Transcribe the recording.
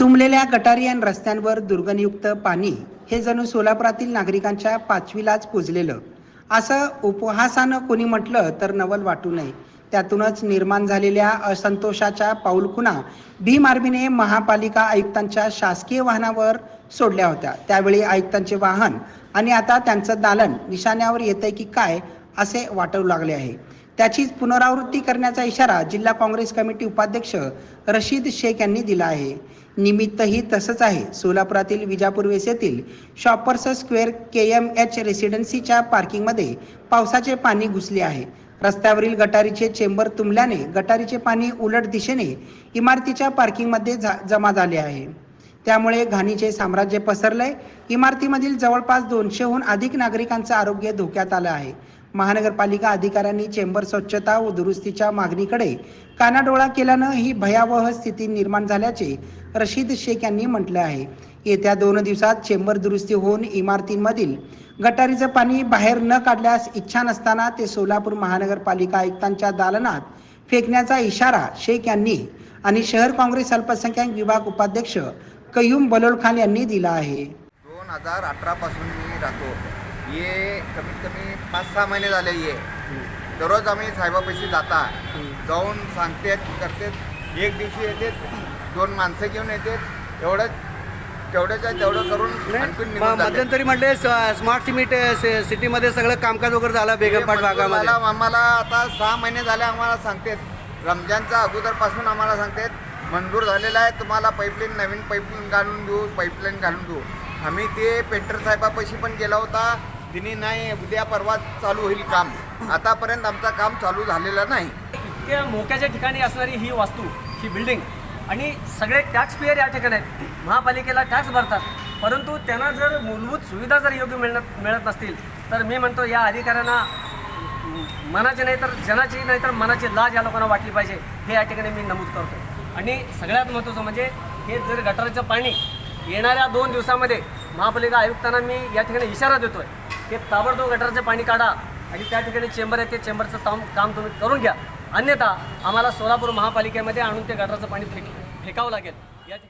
तुंबलेल्या गटारी आणि रस्त्यांवर दुर्गनियुक्त पाणी हे जणू सोलापुरातील नागरिकांच्या पाचवीलाच पुजलेलं. असं उपहासानं कोणी म्हटलं तर नवल वाटू नये. त्यातूनच निर्माण झालेल्या असंतोषाच्या पाऊलखुणा भीम आर्मीने महापालिका आयुक्तांच्या शासकीय वाहनावर सोडल्या होत्या. त्यावेळी आयुक्तांचे वाहन आणि आता त्यांचं दालन निशाण्यावर येतंय की काय असे वाटू लागले आहे. त्याचीच पुनरावृत्ती करण्याचा इशारा जिल्हा काँग्रेस कमिटी उपाध्यक्ष रशीद शेख यांनी दिला आहे. निमित्तही तसंच आहे. सोलापुरातील Vijapur वेसेतील shoppers square K M H रेसिडेन्सीच्या पार्किंगमध्ये पावसाचे पाणी घुसले आहे. रस्त्यावरील गटारीचे चेंबर तुंबल्याने गटारीचे पाणी उलट दिशेने इमारतीच्या पार्किंगमध्ये जमा झाले आहे. त्यामुळे घाणीचे साम्राज्य पसरलंय. इमारतीमधील जवळपास दोनशेहून अधिक नागरिकांचं आरोग्य धोक्यात आलं आहे. महानगरपालिका अधिकाऱ्यांनी चेंबर स्वच्छता व दुरुस्तीच्या मागणीकडे कानाडोळा केल्यानं ही भयावह स्थिती निर्माण झाल्याचे रशीद शेख यांनी म्हटलं आहे. येत्या दोन दिवसात चेंबर दुरुस्ती होऊन इमारतींमधील गटारीचं पाणी बाहेर न काढल्यास इच्छा नसताना ते सोलापूर महानगरपालिका आयुक्तांच्या दालनात फेकण्याचा इशारा शेख यांनी आणि शहर काँग्रेस अल्पसंख्याक विभाग उपाध्यक्ष कयूम बलोल खान यांनी दिला आहे. दोन हजार अठरापासून मी राहतो. ये कमीत कमी पाच सहा महिने झाले ये. दररोज आम्ही साहेबापाशी जाता. जाऊन सांगतेत करतेत एक दिवशी येते दोन माणसं घेऊन येतात एवढंच तेवढ्याच्या तेवढं करून आणखीन निघून जातात. मध्यंतरी म्हटले स्मार्ट सिमिट सिटीमध्ये सगळं कामकाज वगैरे झालं बेगमपाट भागामध्ये. झालं. आम्हाला आता सहा महिने झाले आम्हाला सांगतेत. रमजानच्या अगोदरपासून आम्हाला सांगतेत. मंजूर झालेला आहे तुम्हाला पाईपलाईन नवीन पाईपलाईन घालून देऊ पाईपलाईन घालून देऊ. आम्ही ते पेंटर साहेबापाशी पण गेला होता. तिने नाही उद्या परवा चालू होईल काम. आतापर्यंत आमचं काम चालू झालेलं नाही. इतक्या मोक्याच्या ठिकाणी असणारी ही वास्तू ही बिल्डिंग आणि सगळे टॅक्स पेयर या ठिकाणी आहेत. महापालिकेला टॅक्स भरतात. परंतु त्यांना जर मूलभूत सुविधा जर योग्य मिळत मिळत नसतील तर मी म्हणतो या अधिकाऱ्यांना मनाची नाही तर जनाची नाही तर मनाची लाज या लोकांना वाटली पाहिजे हे या ठिकाणी मी नमूद करतो. आणि सगळ्यात महत्त्वाचं म्हणजे हे जर गटाराचं पाणी येणाऱ्या दोन दिवसामध्ये महापालिका आयुक्तांना मी या ठिकाणी इशारा देतो आहे ते ताबडतोब गटरचं पाणी काढा आणि त्या ठिकाणी चेंबर आहे ते चेंबरचं काम काम तुम्ही करून घ्या. अन्यथा आम्हाला सोलापूर महापालिकेमध्ये आणून ते गटरचं पाणी फेक फेकावं लागेल. या ठिकाणी